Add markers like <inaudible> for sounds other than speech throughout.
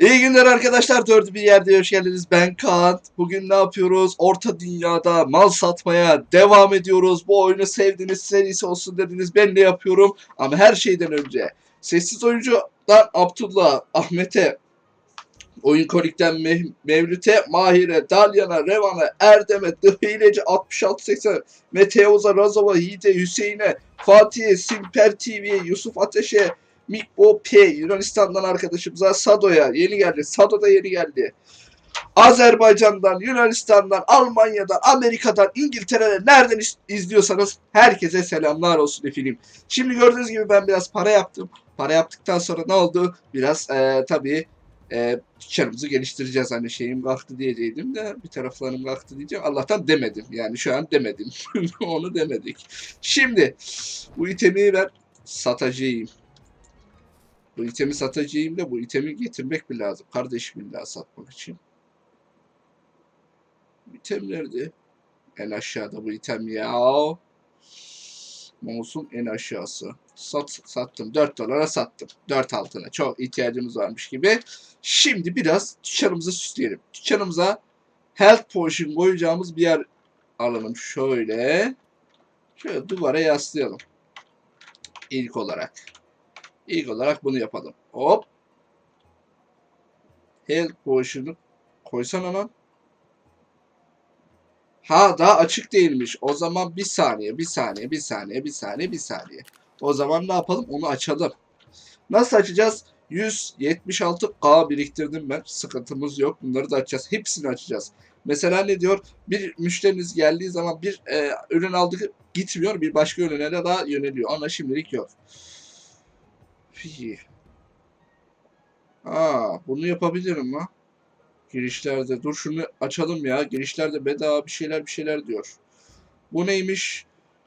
İyi günler arkadaşlar. Dördü bir yerde hoş geldiniz. Ben Kaan. Bugün ne yapıyoruz? Orta dünyada mal satmaya devam ediyoruz. Bu oyunu sevdiğiniz serisi olsun dediniz. Ben de yapıyorum. Ama her şeyden önce sessiz oyuncudan Abdullah, Ahmet'e, Oyun Kolik'ten Meh- Mevlüt'e, Mahir'e, Dalyan'a, Revan'a, Erdem'e, Dıhileci 6680, Meteoz'a, Razov'a, Yiğit'e, Hüseyin'e, Fatih'e, Simper TV'ye, Yusuf Ateş'e, Mikbo P, Yunanistan'dan arkadaşımıza, Sado'ya yeni geldi. Sado da yeni geldi. Azerbaycan'dan, Yunanistan'dan, Almanya'dan, Amerika'dan, İngiltere'den nereden iz- izliyorsanız herkese selamlar olsun efendim. Şimdi gördüğünüz gibi ben biraz para yaptım. Para yaptıktan sonra ne oldu? Biraz eee tabii eee dükkanımızı geliştireceğiz. Hani şeyim kalktı diyeceydim de bir taraflarım kalktı diyeceğim. Allah'tan demedim. Yani şu an demedim. <laughs> Onu demedik. Şimdi bu itemi ben satacağım. Bu itemi satacağım da bu itemi getirmek mi lazım? Kardeşim illa satmak için. İtem nerede? En aşağıda bu item ya. Mouse'un en aşağısı. Sat, sattım. 4 dolara sattım. 4 altına. Çok ihtiyacımız varmış gibi. Şimdi biraz dükkanımızı süsleyelim. Dükkanımıza health potion koyacağımız bir yer alalım. Şöyle. Şöyle duvara yaslayalım. İlk olarak. İlk olarak bunu yapalım. Hop. Health potion'u koysana lan. Ha daha açık değilmiş. O zaman bir saniye, bir saniye, bir saniye, bir saniye, bir saniye. O zaman ne yapalım? Onu açalım. Nasıl açacağız? 176K biriktirdim ben. Sıkıntımız yok. Bunları da açacağız. Hepsini açacağız. Mesela ne diyor? Bir müşteriniz geldiği zaman bir e, ürün aldık gitmiyor. Bir başka ürüne de daha yöneliyor. Ama şimdilik yok. Fii. Aa, bunu yapabilirim ha. Girişlerde. Dur şunu açalım ya. Girişlerde bedava bir şeyler bir şeyler diyor. Bu neymiş?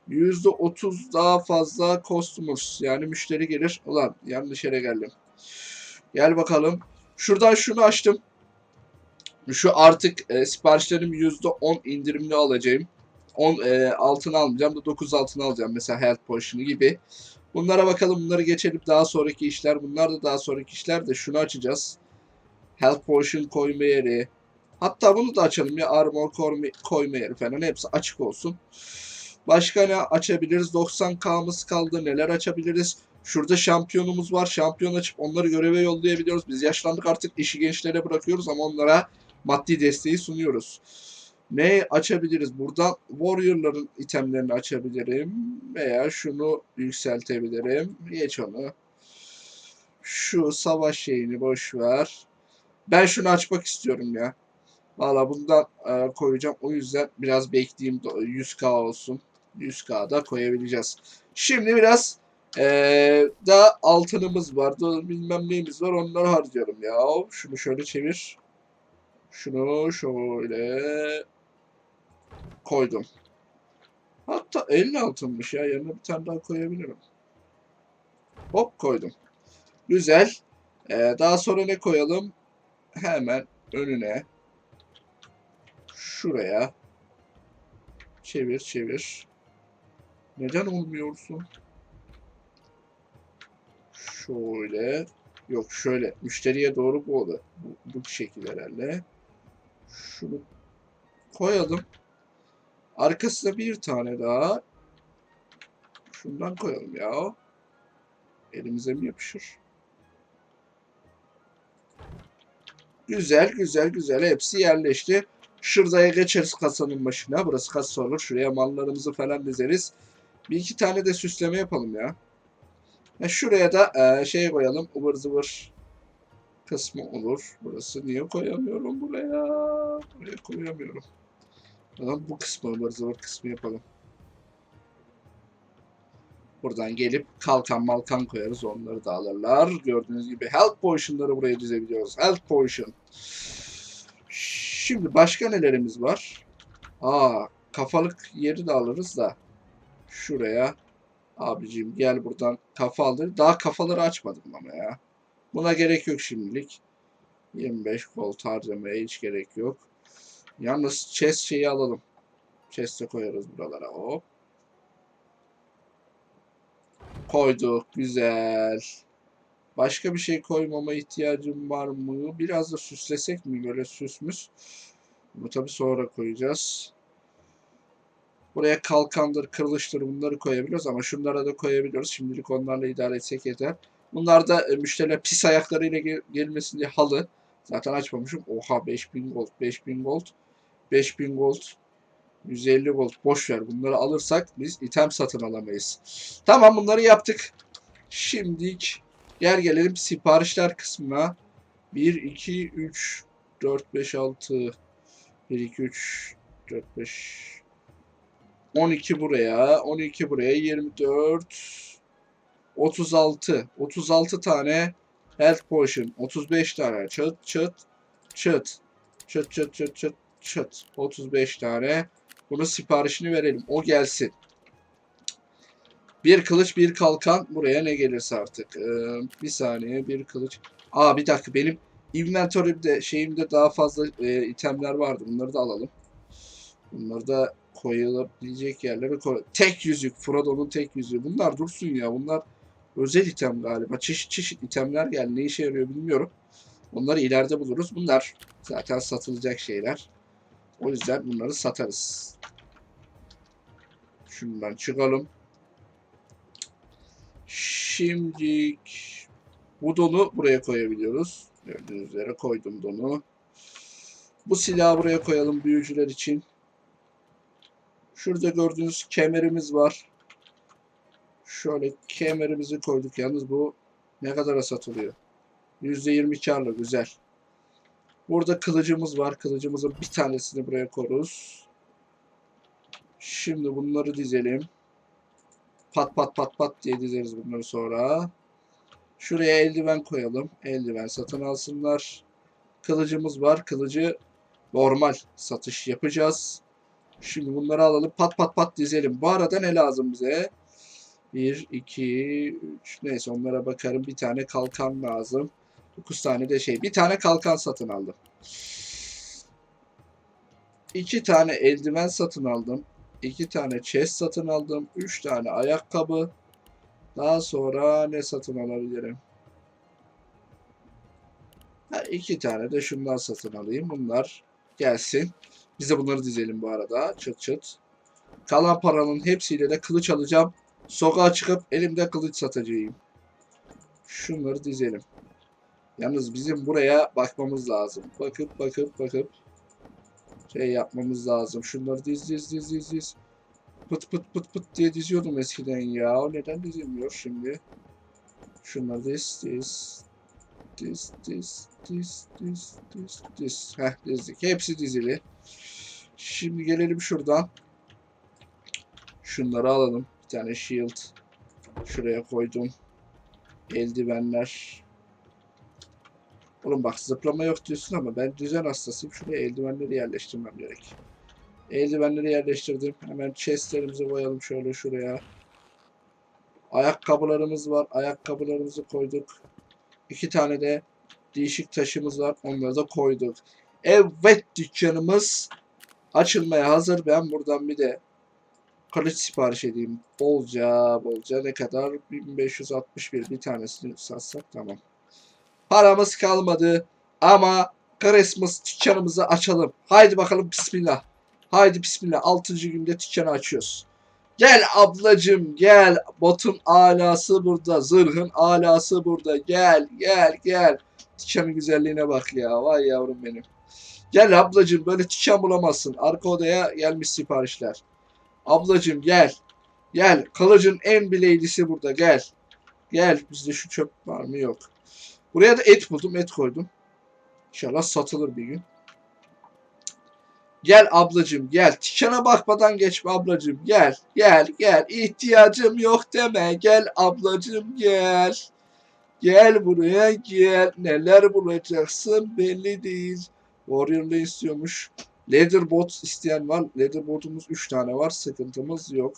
%30 daha fazla customers. Yani müşteri gelir. Ulan yanlış yere geldim. Gel bakalım. Şuradan şunu açtım. Şu artık e, siparişlerim %10 indirimli alacağım. 10 e, altın almayacağım da 9 altın alacağım. Mesela Health Potion'u gibi. Bunlara bakalım. Bunları geçelim. Daha sonraki işler. Bunlar da daha sonraki işler de şunu açacağız. Health Potion koyma yeri. Hatta bunu da açalım ya. Armor koyma, yeri falan. Hepsi açık olsun. Başka ne açabiliriz? 90K'mız kaldı. Neler açabiliriz? Şurada şampiyonumuz var. Şampiyon açıp onları göreve yollayabiliyoruz. Biz yaşlandık artık işi gençlere bırakıyoruz ama onlara maddi desteği sunuyoruz. Ne açabiliriz? Buradan Warrior'ların itemlerini açabilirim. Veya şunu yükseltebilirim. Geç onu. Şu savaş şeyini boş ver. Ben şunu açmak istiyorum ya. Valla bundan e, koyacağım. O yüzden biraz bekleyeyim. 100k olsun. 100k da koyabileceğiz. Şimdi biraz e, daha altınımız var. da Bilmem neyimiz var. Onları harcayalım ya. Şunu şöyle çevir. Şunu şöyle koydum. Hatta 50 altınmış ya. Yanına bir tane daha koyabilirim. Hop koydum. Güzel. E, daha sonra ne koyalım? Hemen önüne şuraya çevir çevir. Neden olmuyorsun? Şöyle. Yok şöyle. Müşteriye doğru bu oldu. Bu, bu şekil herhalde. Şunu koyalım. Arkasına bir tane daha. Şundan koyalım ya. Elimize mi yapışır? Güzel güzel güzel hepsi yerleşti. Şuraya geçeriz kasanın başına. Burası kasa olur. Şuraya mallarımızı falan dizeriz. Bir iki tane de süsleme yapalım ya. E şuraya da e, şey koyalım. ıvır zıvır kısmı olur. Burası niye koyamıyorum buraya? Buraya koyamıyorum. Tamam bu kısmı ıvır zıvır kısmı yapalım. Buradan gelip kalkan malkan koyarız. Onları da alırlar. Gördüğünüz gibi health potion'ları buraya dizebiliyoruz. Health potion. Şimdi başka nelerimiz var? Aa, kafalık yeri de alırız da. Şuraya. Abicim gel buradan kafa aldır. Daha kafaları açmadım ama ya. Buna gerek yok şimdilik. 25 volt harcamaya hiç gerek yok. Yalnız chest şeyi alalım. Chest'e koyarız buralara. Hop. Koyduk. Güzel. Başka bir şey koymama ihtiyacım var mı? Biraz da süslesek mi böyle süsmüş? Bunu tabii sonra koyacağız. Buraya kalkandır, kırılıştır bunları koyabiliyoruz ama şunlara da koyabiliyoruz. Şimdilik onlarla idare etsek yeter. Bunlar da e, müşteriler pis ayaklarıyla gel- gelmesin diye halı. Zaten açmamışım. Oha 5000 gold, 5000 gold, 5000 gold, 150 gold. Boş ver. Bunları alırsak biz item satın alamayız. Tamam bunları yaptık. Şimdilik gel gelelim siparişler kısmına. 1, 2, 3, 4, 5, 6, 1, 2, 3, 4, 5, 12 buraya, 12 buraya, 24, 36, 36 tane health potion, 35 tane çıt çıt çıt, çıt çıt çıt çıt çıt, 35 tane. Bunun siparişini verelim, o gelsin. Bir kılıç, bir kalkan, buraya ne gelirse artık. Ee, bir saniye, bir kılıç. Aa bir dakika, benim inventörümde, şeyimde daha fazla e, itemler vardı. Bunları da alalım. Bunları da koyulabilecek yerlere koy. Tek yüzük. Frodo'nun tek yüzüğü. Bunlar dursun ya. Bunlar özel item galiba. Çeşit çeşit itemler geldi. Ne işe yarıyor bilmiyorum. Onları ileride buluruz. Bunlar zaten satılacak şeyler. O yüzden bunları satarız. Şundan çıkalım. Şimdi bu donu buraya koyabiliyoruz. Gördüğünüz üzere koydum donu. Bu silahı buraya koyalım büyücüler için. Şurada gördüğünüz kemerimiz var. Şöyle kemerimizi koyduk. Yalnız bu ne kadara satılıyor? %20 karlı. Güzel. Burada kılıcımız var. Kılıcımızın bir tanesini buraya koruz. Şimdi bunları dizelim. Pat pat pat pat diye dizeriz bunları sonra. Şuraya eldiven koyalım. Eldiven satın alsınlar. Kılıcımız var. Kılıcı normal satış yapacağız. Şimdi bunları alalım. Pat pat pat dizelim. Bu arada ne lazım bize? 1, 2, 3. Neyse onlara bakarım. Bir tane kalkan lazım. 9 tane de şey. Bir tane kalkan satın aldım. 2 tane eldiven satın aldım. 2 tane chest satın aldım. 3 tane ayakkabı. Daha sonra ne satın alabilirim? Ha, tane de şundan satın alayım. Bunlar gelsin. Biz de bunları dizelim bu arada. Çıt çıt. Kalan paranın hepsiyle de kılıç alacağım. Sokağa çıkıp elimde kılıç satacağım. Şunları dizelim. Yalnız bizim buraya bakmamız lazım. Bakıp bakıp bakıp şey yapmamız lazım. Şunları diz diz diz diz diz. Pıt pıt pıt pıt diye diziyordum eskiden ya. O neden dizilmiyor şimdi? Şunları diz diz. Diz diz diz diz diz diz. Heh dizdik. Hepsi dizili. Şimdi gelelim şuradan. Şunları alalım. Bir tane shield. Şuraya koydum. Eldivenler. Oğlum bak zıplama yok diyorsun ama ben düzen hastasıyım. Şuraya eldivenleri yerleştirmem gerek. Eldivenleri yerleştirdim. Hemen chestlerimizi koyalım şöyle şuraya. Ayakkabılarımız var. Ayakkabılarımızı koyduk. İki tane de değişik taşımız var. Onları da koyduk. Evet dükkanımız açılmaya hazır. Ben buradan bir de kılıç sipariş edeyim. Bolca bolca ne kadar? 1561 bir tanesini satsak tamam. Paramız kalmadı ama Christmas dükkanımızı açalım. Haydi bakalım bismillah. Haydi bismillah. 6. günde dükkanı açıyoruz. Gel ablacım gel. Botun alası burada. Zırhın alası burada. Gel gel gel. Dükkanın güzelliğine bak ya. Vay yavrum benim. Gel ablacım böyle dükkan bulamazsın. Arka odaya gelmiş siparişler. Ablacım gel. Gel. Kılıcın en bileydisi burada. Gel. Gel. Bizde şu çöp var mı? Yok. Buraya da et buldum. Et koydum. İnşallah satılır bir gün. Gel ablacım gel. Tikana bakmadan geçme ablacım. Gel gel gel. İhtiyacım yok deme. Gel ablacım gel. Gel buraya gel. Neler bulacaksın belli değil. Warrior ne istiyormuş? Leatherbot isteyen var. Leatherbot'umuz 3 tane var. Sıkıntımız yok.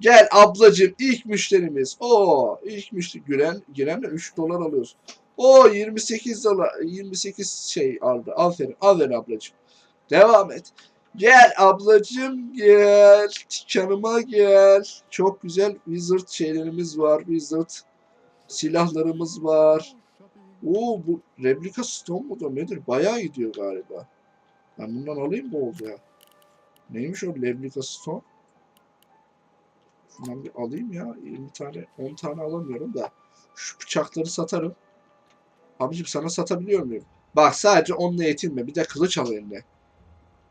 Gel ablacım ilk müşterimiz. O ilk müşteri giren giren 3 dolar alıyoruz. O 28 dolar 28 şey aldı. Aferin. Aferin ablacım. Devam et. Gel ablacım gel. Dükkanıma gel. Çok güzel wizard şeylerimiz var. Wizard Silahlarımız var. Oo bu replika stone mudur nedir? Bayağı gidiyor galiba. Ben bundan alayım mı oldu ya? Neymiş o replika stone? Şundan bir alayım ya. 20 tane, 10 tane alamıyorum da. Şu bıçakları satarım. Abicim sana satabiliyor muyum? Bak sadece onunla yetinme. Bir de kılıç al eline.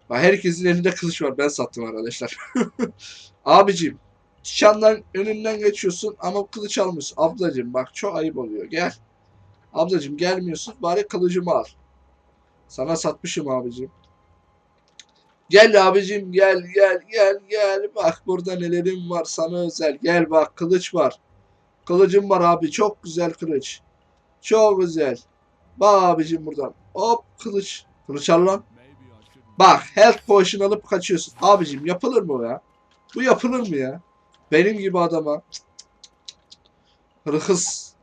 Bak herkesin elinde kılıç var. Ben sattım arkadaşlar. <laughs> Abicim. Şandan önünden geçiyorsun ama kılıç almıyorsun. Ablacım bak çok ayıp oluyor. Gel. Ablacım gelmiyorsun. Bari kılıcımı al. Sana satmışım abicim. Gel abicim gel gel gel gel. Bak burada nelerim var sana özel. Gel bak kılıç var. Kılıcım var abi. Çok güzel kılıç. Çok güzel. Bak abicim buradan. Hop kılıç. Kılıç al lan. Bak health potion alıp kaçıyorsun. Abicim yapılır mı ya? Bu yapılır mı ya? Benim gibi adama. Hırkız.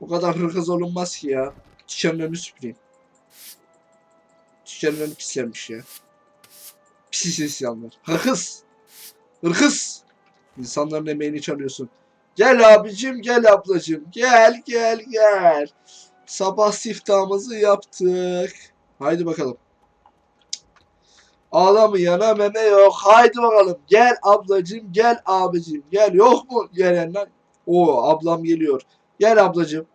Bu kadar hırkız olunmaz ki ya. Önünü süpüreyim. Önü pislenmiş ya. Pis insanlar. Hırkız. Hırkız. İnsanların emeğini çalıyorsun. Gel abicim gel ablacım. Gel gel gel. Sabah siftahımızı yaptık. Haydi bakalım. Ağlamayana meme yok. Haydi bakalım. Gel ablacım, gel abicim. Gel yok mu gelenler? O ablam geliyor. Gel ablacım.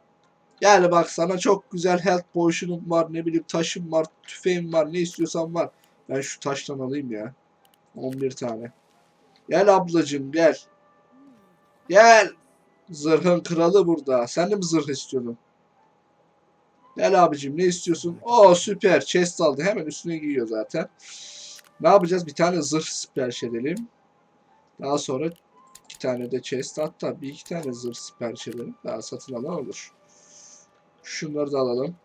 Gel bak sana çok güzel health potion'um var. Ne bileyim taşım var, tüfeğim var. Ne istiyorsan var. Ben şu taştan alayım ya. 11 tane. Gel ablacım gel. Gel. Zırhın kralı burada. Sen de mi zırh istiyordun? Gel abicim ne istiyorsun? Oo süper. Chest aldı. Hemen üstüne giyiyor zaten. Ne yapacağız? Bir tane zırh sipariş edelim. Daha sonra iki tane de chest hatta bir iki tane zırh sipariş edelim. Daha satın alan olur. Şunları da alalım.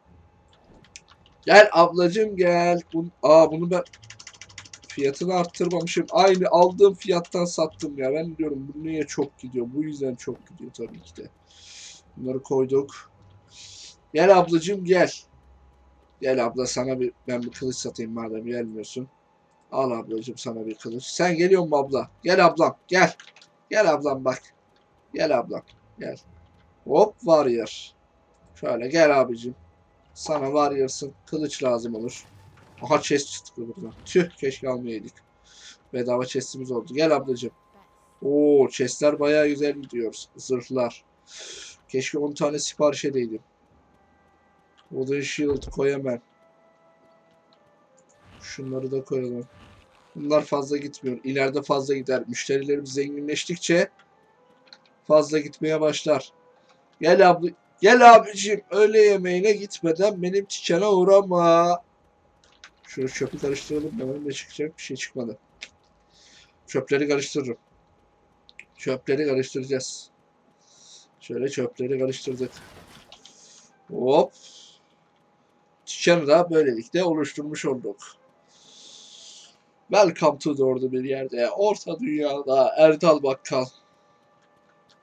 Gel ablacım gel. Bun Aa bunu ben fiyatını arttırmamışım. Aynı aldığım fiyattan sattım ya. Ben diyorum bu niye çok gidiyor? Bu yüzden çok gidiyor tabii ki de. Bunları koyduk. Gel ablacım gel. Gel abla sana bir ben bir kılıç satayım madem gelmiyorsun. Al ablacığım sana bir kılıç. Sen geliyor mu abla? Gel ablam gel. Gel ablam bak. Gel ablam gel. Hop warrior. Şöyle gel abicim. Sana warrior'sın. Kılıç lazım olur. Aha chest çıktı buradan. Tüh keşke almayaydık. Bedava chestimiz oldu. Gel ablacığım. Oo chestler bayağı güzel gidiyor. Zırhlar. Keşke 10 tane sipariş edeydim. Wooden shield koy hemen. Şunları da koyalım. Bunlar fazla gitmiyor. İleride fazla gider. Müşterilerimiz zenginleştikçe fazla gitmeye başlar. Gel abla, gel abicim öğle yemeğine gitmeden benim dükkana uğrama. Şunu çöpü karıştıralım. Hemen ne çıkacak? Bir şey çıkmadı. Çöpleri karıştırırım. Çöpleri karıştıracağız. Şöyle çöpleri karıştırdık. Hop. Dükkanı da böylelikle oluşturmuş olduk. Welcome to ordu bir yerde. Orta dünyada Erdal Bakkal.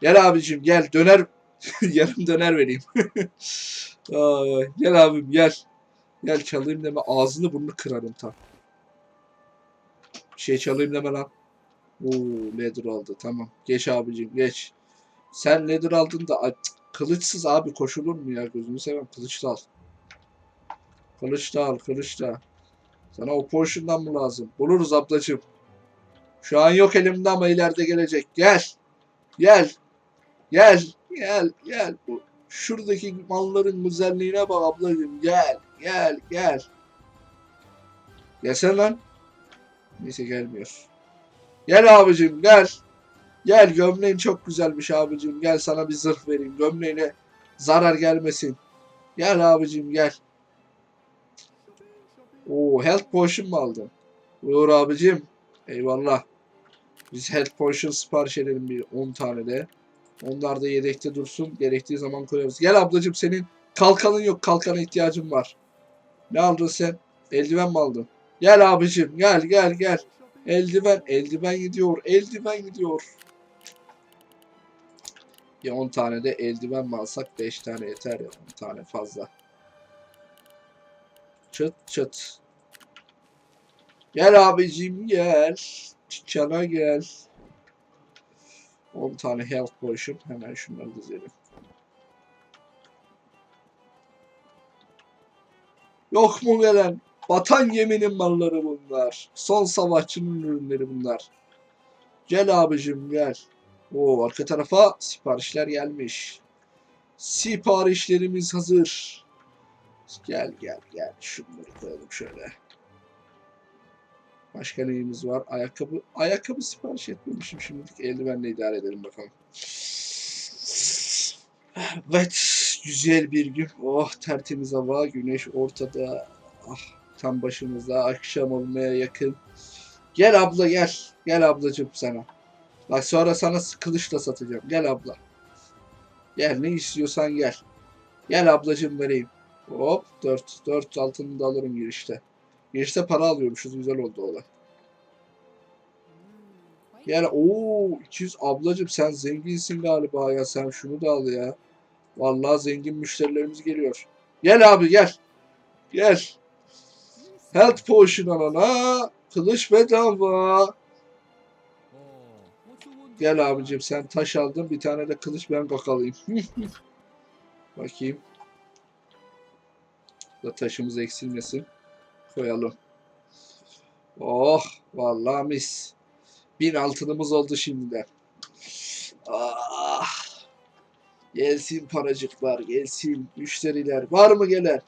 Gel abicim gel döner <laughs> yarım döner vereyim. <laughs> Gel abim gel. Gel çalayım deme ağzını burnunu kırarım tam. Şey çalayım deme lan. Oo leather aldı tamam. Geç abicim geç. Sen leather aldın da kılıçsız abi koşulur mu ya gözünü seveyim kılıç da al. Kılıç da al kılıç da. Sana o potion'dan mı lazım? Buluruz ablacığım. Şu an yok elimde ama ileride gelecek. Gel. Gel. Gel. Gel. Gel. Bu şuradaki malların güzelliğine bak ablacığım. Gel. Gel. Gel. Gelsene lan. Neyse gelmiyor. Gel abicim gel. Gel gömleğin çok güzelmiş abicim. Gel sana bir zırh vereyim. Gömleğine zarar gelmesin. Gel abicim gel. Oo health potion mu aldın? Buyur abicim. Eyvallah. Biz health potion sipariş edelim bir 10 tane de. Onlar da yedekte dursun. Gerektiği zaman koyarız. Gel ablacım senin kalkanın yok. Kalkana ihtiyacım var. Ne aldın sen? Eldiven mi aldın? Gel abicim gel gel gel. Eldiven eldiven gidiyor. Eldiven gidiyor. Ya 10 tane de eldiven mi alsak 5 tane yeter ya 10 tane fazla. Çıt çıt. Gel abicim gel. Çana gel. 10 tane health potion. Hemen şunları dizelim. Yok mu gelen? Vatan geminin malları bunlar. Son savaşçının ürünleri bunlar. Gel abicim gel. Oo arka tarafa siparişler gelmiş. Siparişlerimiz hazır. Gel gel gel. Şunları koyalım şöyle. Başka neyimiz var? Ayakkabı. Ayakkabı sipariş etmemişim şimdilik. Eldivenle idare edelim bakalım. Evet. Güzel bir gün. Oh tertemiz hava. Güneş ortada. Ah, tam başımızda. Akşam olmaya yakın. Gel abla gel. Gel ablacığım sana. Bak sonra sana kılıçla satacağım. Gel abla. Gel ne istiyorsan gel. Gel ablacığım vereyim. Hop 4. 4 altını da alırım girişte. Girişte para alıyormuşuz. Güzel oldu o da. Yani ooo 200 ablacığım sen zenginsin galiba ya. Sen şunu da al ya. Vallahi zengin müşterilerimiz geliyor. Gel abi gel. Gel. Health potion alana. Kılıç bedava. Gel abicim sen taş aldın. Bir tane de kılıç ben kakalayayım. <laughs> Bakayım. Da taşımız eksilmesin. Koyalım. Oh vallahi mis. Bin altınımız oldu şimdiden. Ah. Gelsin paracıklar gelsin. Müşteriler. Var mı gelen?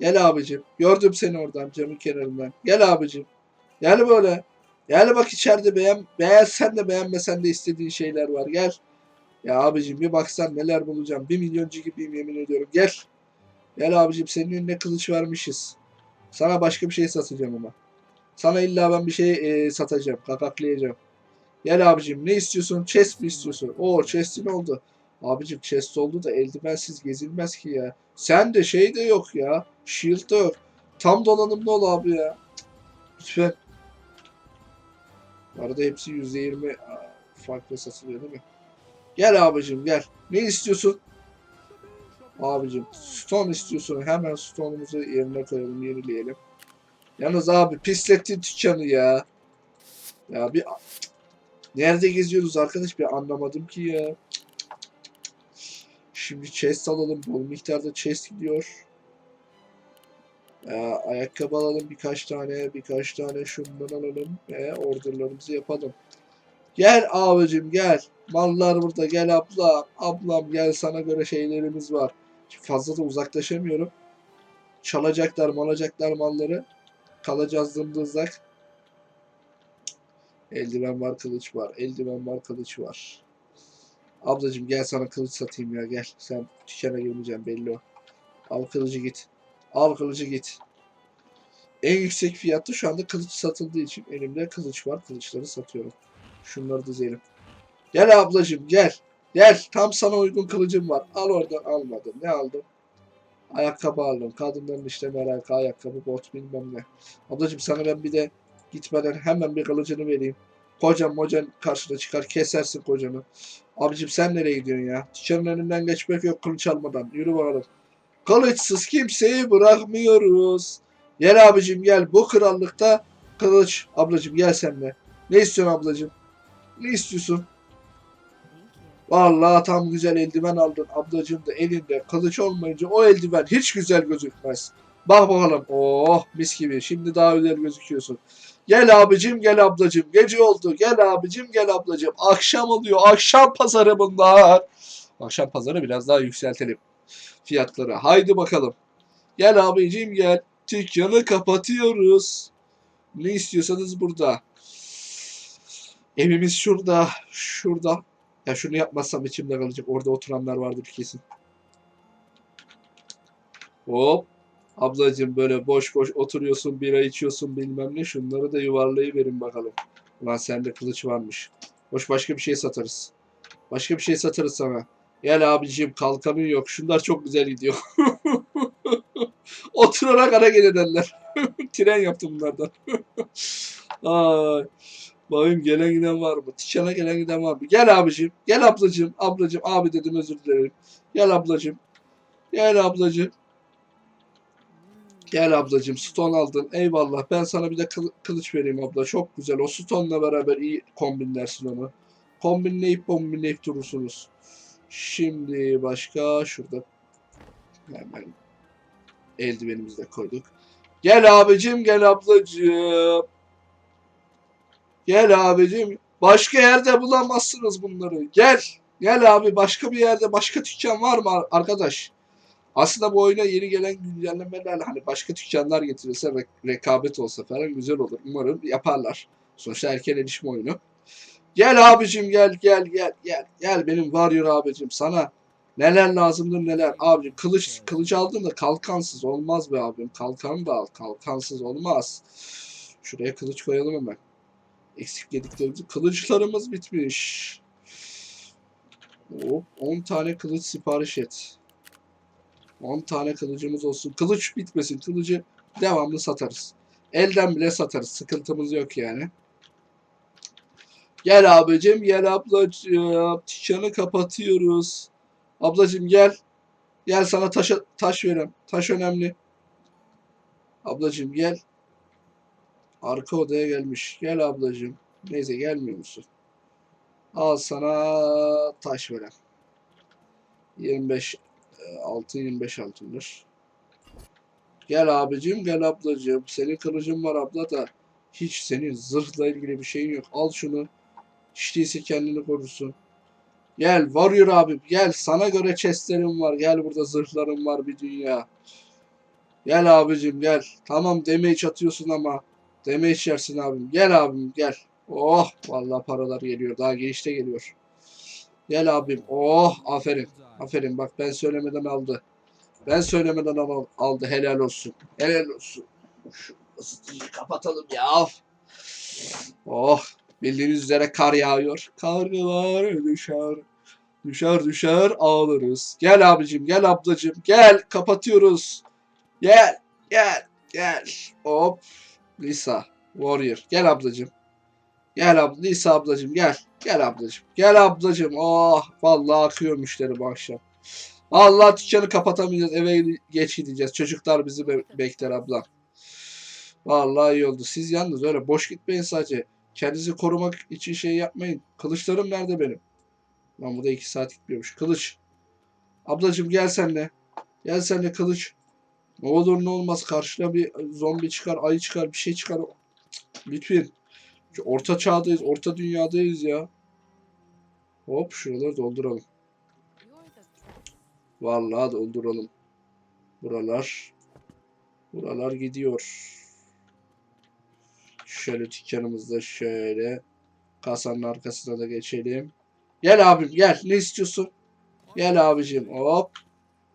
Gel abicim. Gördüm seni oradan camın kenarından. Gel abicim. Gel böyle. Gel bak içeride beğen, beğensen de beğenmesen de istediğin şeyler var. Gel. Ya abicim bir baksan neler bulacağım. Bir milyoncu gibiyim yemin ediyorum. Gel. Gel abicim senin önüne kılıç vermişiz. Sana başka bir şey satacağım ama. Sana illa ben bir şey e, satacağım. Kakaklayacağım. Gel abicim ne istiyorsun? Chest mi istiyorsun? Oo chest'in oldu. Abicim chest oldu da eldivensiz gezilmez ki ya. Sen de şey de yok ya. Shield da yok. Tam donanımlı ol abi ya. Lütfen. Bu arada hepsi %20 aa, farklı satılıyor değil mi? Gel abicim gel. Ne istiyorsun? Abicim stone istiyorsun. Hemen stone'umuzu yerine koyalım, yenileyelim. Yalnız abi pislettin dükkanı ya. Ya bir nerede geziyoruz arkadaş bir anlamadım ki ya. Şimdi chest alalım. Bol miktarda chest gidiyor. Ee, ayakkabı alalım birkaç tane. Birkaç tane şundan alalım. Ve orderlarımızı yapalım. Gel abicim gel. Mallar burada. Gel abla. Ablam gel sana göre şeylerimiz var. Fazla da uzaklaşamıyorum. Çalacaklar malacaklar malları. Kalacağız dımdızlak. Eldiven var kılıç var. Eldiven var kılıç var. Ablacım gel sana kılıç satayım ya gel. Sen dükkana girmeyeceksin belli o. Al kılıcı git. Al kılıcı git. En yüksek fiyatta şu anda kılıç satıldığı için elimde kılıç var. Kılıçları satıyorum. Şunları dizelim. Gel ablacım gel. Gel. Tam sana uygun kılıcım var. Al oradan almadım. Ne aldım? Ayakkabı aldım. Kadınların işte merakı ayakkabı, bot bilmem ne. Ablacım sana ben bir de gitmeden hemen bir kılıcını vereyim. Kocan mocan karşına çıkar kesersin kocanı. Abicim sen nereye gidiyorsun ya? Dükkanın önünden geçmek yok kılıç almadan. Yürü bakalım. Kılıçsız kimseyi bırakmıyoruz. Gel abicim gel. Bu krallıkta kılıç. Ablacım gel sen de. Ne istiyorsun ablacım? Ne istiyorsun? Vallahi tam güzel eldiven aldın. Ablacım da elinde kılıç olmayınca o eldiven hiç güzel gözükmez. Bak bakalım. Oh mis gibi. Şimdi daha güzel gözüküyorsun. Gel abicim gel ablacım. Gece oldu. Gel abicim gel ablacım. Akşam oluyor. Akşam pazarı bunlar. Akşam pazarı biraz daha yükseltelim fiyatları. Haydi bakalım. Gel abicim gel. Dükkanı kapatıyoruz. Ne istiyorsanız burada. Evimiz şurada. Şurada. Ya şunu yapmazsam içimde kalacak. Orada oturanlar vardır kesin. Hop. Ablacığım böyle boş boş oturuyorsun, bira içiyorsun bilmem ne. Şunları da yuvarlayıverin bakalım. Ulan sende kılıç varmış. Hoş başka bir şey satarız. Başka bir şey satarız sana. Gel abicim kalkanın yok. Şunlar çok güzel gidiyor. <laughs> Oturarak hareket ederler. <laughs> Tren yaptım bunlardan. <laughs> Ay. Bakayım gelen giden var mı? Tişana gelen giden var mı? Gel abicim. Gel ablacığım. Ablacığım. Abi dedim özür dilerim. Gel ablacığım. Gel ablacığım. Gel ablacığım stone aldın. Eyvallah. Ben sana bir de kılı- kılıç vereyim abla. Çok güzel. O stone'la beraber iyi kombinlersin onu. Kombinleyip kombinleyip durursunuz. Şimdi başka şurada hemen eldivenimizi de koyduk. Gel abicim gel ablacığım. Gel abicim. Başka yerde bulamazsınız bunları. Gel. Gel abi başka bir yerde başka dükkan var mı ar- arkadaş? Aslında bu oyuna yeni gelen güncellemelerle hani başka dükkanlar getirirse re- rekabet olsa falan güzel olur. Umarım yaparlar. Sonuçta erken erişim oyunu. Gel abicim gel gel gel gel. Gel benim Warrior abicim sana neler lazımdır neler. Abicim kılıç kılıç aldın da kalkansız olmaz be abim. Kalkan da al. Kalkansız olmaz. Şuraya kılıç koyalım hemen. Eksik yediklerimiz. Kılıçlarımız bitmiş. Hop, 10 tane kılıç sipariş et. 10 tane kılıcımız olsun. Kılıç bitmesin. Kılıcı devamlı satarız. Elden bile satarız. Sıkıntımız yok yani. Gel abicim, gel ablacığım. Dükkanı kapatıyoruz. Ablacığım gel. Gel sana taş, taş verem. Taş önemli. Ablacığım gel. Arka odaya gelmiş. Gel ablacığım. Neyse gelmiyor musun? Al sana taş verem. 25 e, altın 25 altındır. Gel abicim gel ablacığım. Senin kılıcın var abla da hiç senin zırhla ilgili bir şeyin yok. Al şunu. Hiç değilse kendini korursun. Gel Warrior abim gel. Sana göre chestlerim var. Gel burada zırhlarım var bir dünya. Gel abicim gel. Tamam damage atıyorsun ama damage yersin abim. Gel abim gel. Oh vallahi paralar geliyor. Daha gelişte geliyor. Gel abim. Oh aferin. Aferin bak ben söylemeden aldı. Ben söylemeden al, aldı. Helal olsun. Helal olsun. Şu ısıtıcıyı kapatalım ya. Oh bildiğiniz üzere kar yağıyor. Karlar düşer. Düşer düşer ağlarız. Gel abicim gel ablacım gel kapatıyoruz. Gel gel gel. Hop. Lisa Warrior. Gel ablacım. Gel abla Lisa ablacım gel. Gel ablacım. Gel ablacım. Oh vallahi akıyor müşteri akşam. Allah dükkanı kapatamayacağız. Eve geç gideceğiz. Çocuklar bizi be- bekler abla. Vallahi iyi oldu. Siz yalnız öyle boş gitmeyin sadece. Kendinizi korumak için şey yapmayın. Kılıçlarım nerede benim? Lan bu da iki saat gitmiyormuş. Kılıç. Ablacım gel senle. Gel senle kılıç. Ne olur ne olmaz karşına bir zombi çıkar, ayı çıkar, bir şey çıkar. Lütfen. Orta çağdayız, orta dünyadayız ya. Hop şuraları dolduralım. Vallahi dolduralım. Buralar. Buralar gidiyor. Şöyle dükkanımızda şöyle. Kasanın arkasına da geçelim. Gel abim gel. Ne istiyorsun? Gel abicim. Hop.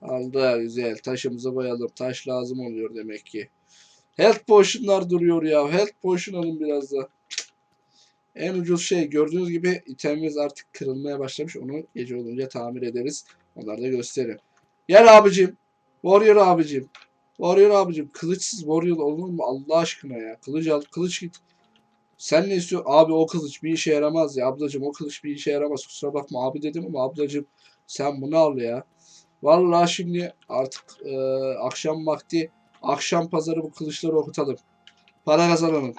Aldı. Güzel. Taşımızı koyalım. Taş lazım oluyor demek ki. Health potion'lar duruyor ya. Health potion alın biraz da. En ucuz şey gördüğünüz gibi itemimiz artık kırılmaya başlamış. Onu gece olunca tamir ederiz. Onları da gösteririm. Gel abicim. Warrior abicim. Warrior abicim. Kılıçsız Warrior olur mu Allah aşkına ya. Kılıç al. Kılıç git. Sen ne istiyorsun? Abi o kılıç bir işe yaramaz ya. Ablacım o kılıç bir işe yaramaz. Kusura bakma abi dedim ama ablacım sen bunu al ya. Vallahi şimdi artık e, akşam vakti akşam pazarı bu kılıçları okutalım. Para kazanalım.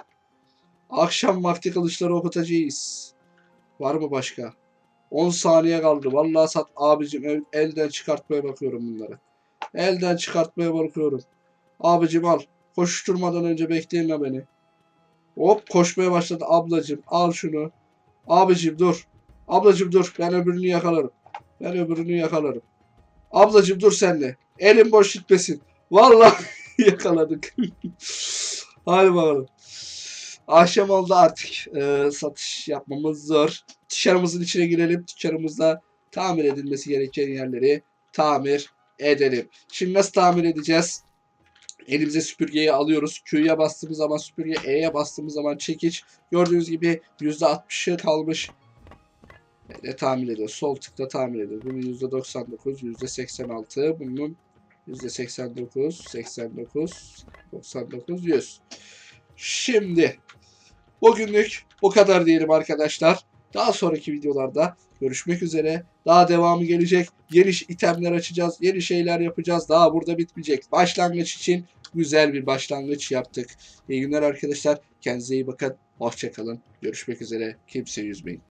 Akşam vakti kılıçları okutacağız. Var mı başka? 10 saniye kaldı. Vallahi sat abicim el- elden çıkartmaya bakıyorum bunları. Elden çıkartmaya bakıyorum. Abicim al. Koşturmadan önce bekleyeme beni. Hop koşmaya başladı ablacım. Al şunu. Abicim dur. Ablacım dur. Ben öbürünü yakalarım. Ben öbürünü yakalarım. Ablacım dur sen de. Elim boş gitmesin. Vallahi <laughs> yakaladık. Hadi bakalım. Akşam oldu artık. Ee, satış yapmamız zor. Dükkanımızın içine girelim. Dükkanımızda tamir edilmesi gereken yerleri tamir edelim. Şimdi nasıl tamir edeceğiz? Elimize süpürgeyi alıyoruz. Q'ya bastığımız zaman süpürge, E'ye bastığımız zaman çekiç. Gördüğünüz gibi %60'ı kalmış. Ne tamir ediyoruz? Sol tıkla tamir ediyoruz. Bunun %99, %86, bunun %89, 89, 99, 100. Şimdi bugünlük bu kadar diyelim arkadaşlar. Daha sonraki videolarda görüşmek üzere. Daha devamı gelecek. Yeni itemler açacağız. Yeni şeyler yapacağız. Daha burada bitmeyecek. Başlangıç için güzel bir başlangıç yaptık. İyi günler arkadaşlar. Kendinize iyi bakın. Hoşçakalın. Görüşmek üzere. Kimse yüzmeyin.